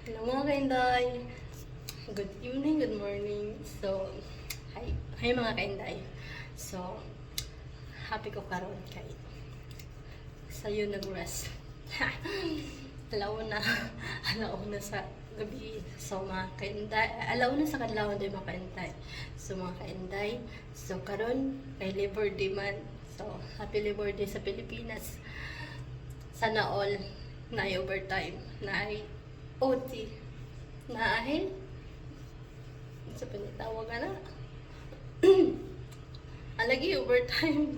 Hello mga kainday. Good evening, good morning. So, hi, hi mga kainday. So, happy ko karon kay sayo nag-rest. alaw na, alaw na sa gabi. So, mga kainday, alaw na sa kadlaw din mga kainday. So, mga kainday, so karon kay Labor Day man. So, happy Labor Day sa Pilipinas. Sana all na overtime, na OT, na ay sa panitawag na. Alagi overtime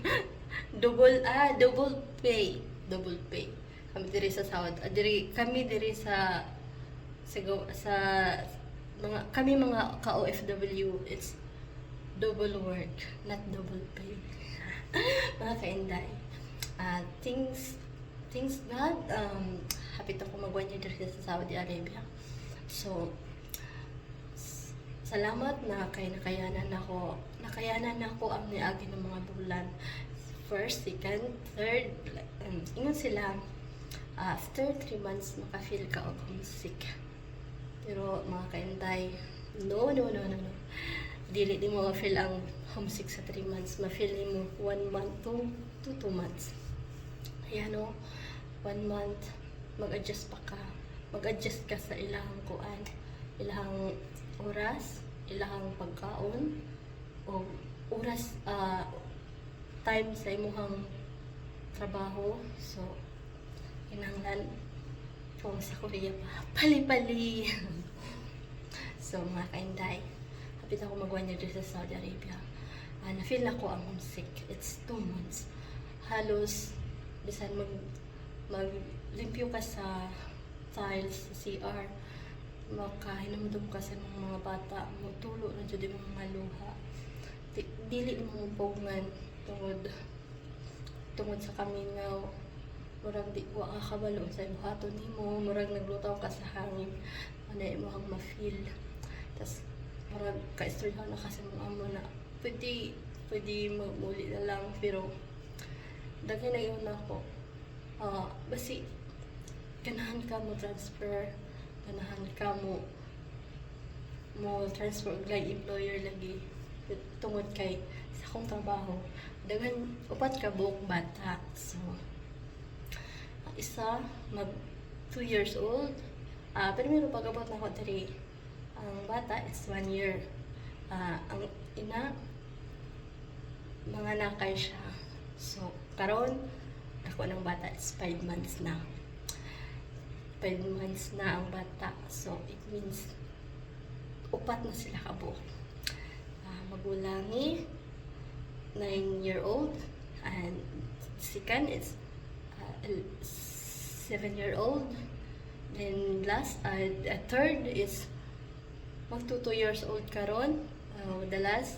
double ah double pay. Double pay. Kami diri sa sahod. Ah, diri kami diri sa sa, sa mga kami mga ka OFW it's double work not double pay. Mga kainday. Uh, things things God um happy to ko mag one year diri sa Saudi Arabia. So salamat. Na kay nakayanan ako. Nakayanan ako ang niagi ng mga bulan. First, second, third um, ingon sila after 3 months makafeel ka og homesick pero mga kaintay no no no no no. Dili di mo ma-feel ang homesick sa 3 months. Ma-feel mo 1 month to to 2 months. Ayan no. 1 month mag-adjust pa ka. Mag-adjust ka sa ilang kuan ilang oras ilang pagkaon o oras ah, time sa imuhang trabaho. So kinahanglan kung sa Korea pa. Pali-pali. So mga kainday hapit ako mag one year dito sa Saudi Arabia. Ah, na-feel ako ang homesick it's two months. Halos bisan mag maglimpyo ka sa tiles sa CR makahinumdum ka sa mga, bata. Mutulo na jud yung mga luha. Di, dili mo pogngan tungod tungod sa kamingaw. Murag di wa ka sa buhaton nimo murag naglutaw ka sa hangin. Ano imo ang ma-feel. Tas murag ka-istorya na kasi mo amo na pwede pwede magmuli na lang. Pero daghan na yun ako ah basi ganahan ka mo transfer ganahan ka mo mo transfer og lay employer lagi tungod kay sa akong trabaho. Daghan upat ka buok bata. So isa mag 2 years old. Ah pero meron pag-abot na ako diri. Ang bata is 1 year. Ah, ang ina mga nakay siya. So karon ako ng bata. Is 5 months na. 5 months na ang bata. So it means upat na sila kabuok uh, magulangi 9 year old and second is uh, 7 year old. Then last uh, the third is magto 2 years old karon uh, the last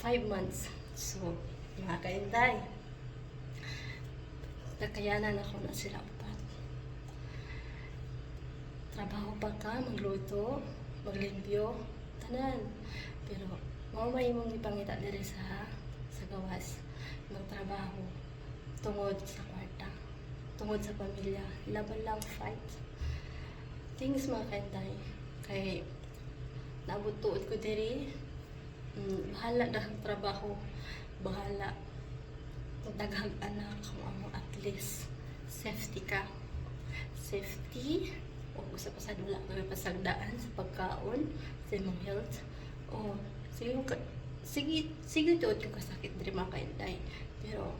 5 months. So mga kaintay nakayanan ako na sila upat. Trabaho pa ka magluto maglimpyo tanan. Pero mao may imong ipangita diri sa sa gawas. Magtrabaho tungod sa kwarta tungod sa pamilya laban lang fight. Things mga kaintay kay naabot tuod ko diri. Mm, bahala daghang trabaho. Bahala daghang anak kung amo at least safety ka. Safety o usa pa sa dula kay pasagdaan sa pagkaon sa imong health. O sige ka sige sige tuod ko kasakit diri mga kainday pero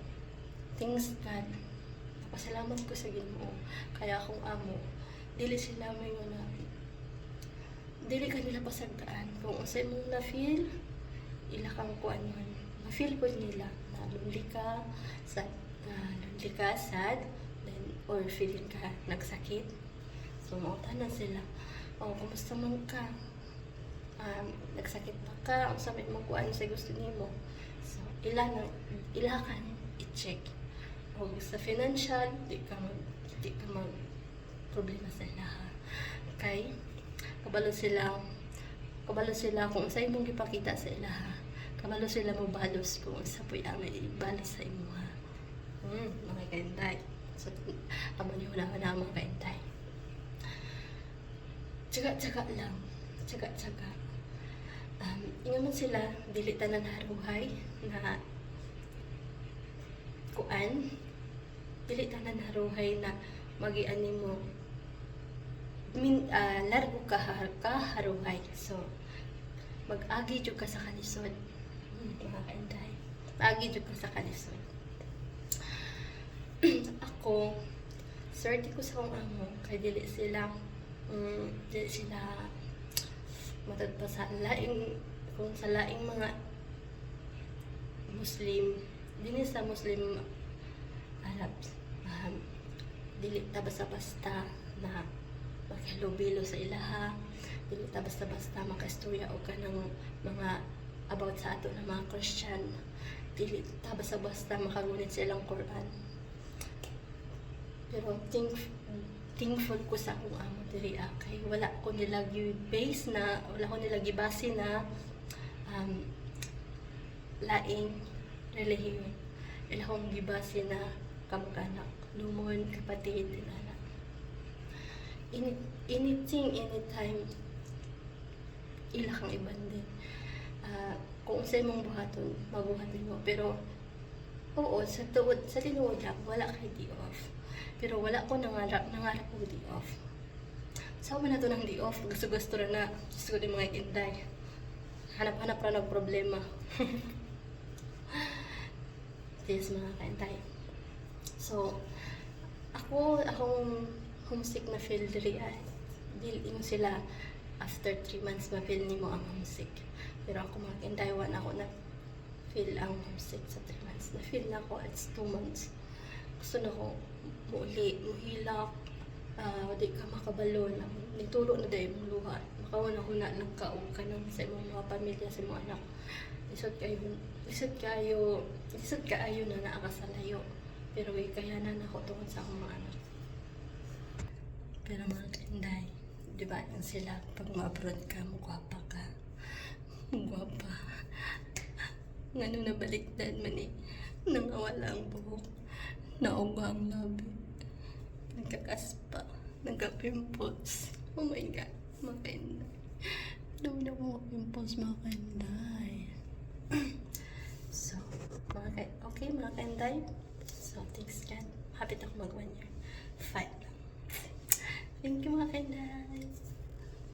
things God napasalamat ko sa Ginoo. Kaya akong amo dili sila may na dili kanila pasagdaan. Kung unsay mong na feel ila kang kuan man ma-feel po nila. na lonely ka sad na lonely ka sad then or feeling ka nagsakit. So mautanan sila. Oh kumusta man ka? Um, nagsakit pa ka? Ang sabi mo kuan sa gusto nimo. So ila na ila ka i-check. O sa financial di ka mag di ka mag problema sa ilaha kay kabalo sila kabalo sila kung sa imong gipakita sa ilaha kabalo sila mo balos kung sa puy ang ibalos sa imo ha hmm, mga kaintay so amo niyo na na mga kaintay tsaga-tsaga lang. Tsaga-tsaga. Um, ingaman sila, dili tanan haruhay na kuan. Dili tanan haruhay na magiani mo min ah, largo ka ka haruhay. So, mag-agi ka sa kalisod. Mga kainday. Agi jud ka sa kalisod. ako, swerte ko sa akong amo, kay dili sila, mm, dili sila matad pa sa laing, kung sa laing mga Muslim, dili sa Muslim Arab, um, dili ta basta-basta na makilubilo sa ilaha, dili ta basta-basta makaistorya o ka ng mga sa ato na mga Christian, dili ta basta-basta makagunit sa ilang Quran. Pero think, thankful ko sa akong amo diri ah, kay wala ko nilagi base na wala ko nilagi base na um, laing relihiyon. Wala akong gibase na kamag-anak, lumon, kapatid, inana. Any, anything, anytime, ila kang iban din. Kung sa imong buhaton, mabuhaton mo. Pero, oo, sa tuod, sa tinuod lang, wala kay di off. Pero wala ko nangarap, nangarap ko di off. Sa man na to ng di off, gusto-gusto na na, gusto ko mga inday. Hanap-hanap ra ng problema. This mga kaintay. So, ako, akong homesick na ay, dili mo sila after 3 months ma-feel nimo ang homesick. Pero ako wala ako na feel ang homesick sa 3 months. Na-feel na ako, it's 2 months. Gusto na ko muli, muhilak, ah di ka makabalo na nitulo na dahil mong luha. Makauna ko na lang kaong ka ng sa imong mga pamilya, sa imong anak. Isod kayo, isod kayo, isod kaayo na naa ka sa layo. Pero ikayanan ako tungkol sa akong mga anak. Pero mga kanday, di ba yung sila, pag ma-abroad ka, mugwapa ka. Mugwapa. Nga nung nabaliktad man eh, nangawala ang buhok. Nauga ang labi. Nagkakaspa. Nagka-pimples. Oh my God. Mga kainday. Dami na mga pimples, mga kainday. so, mga kay okay, mga kainday. So, thanks God. Happy ako mag one year. Five lang. Thank you, mga kainday.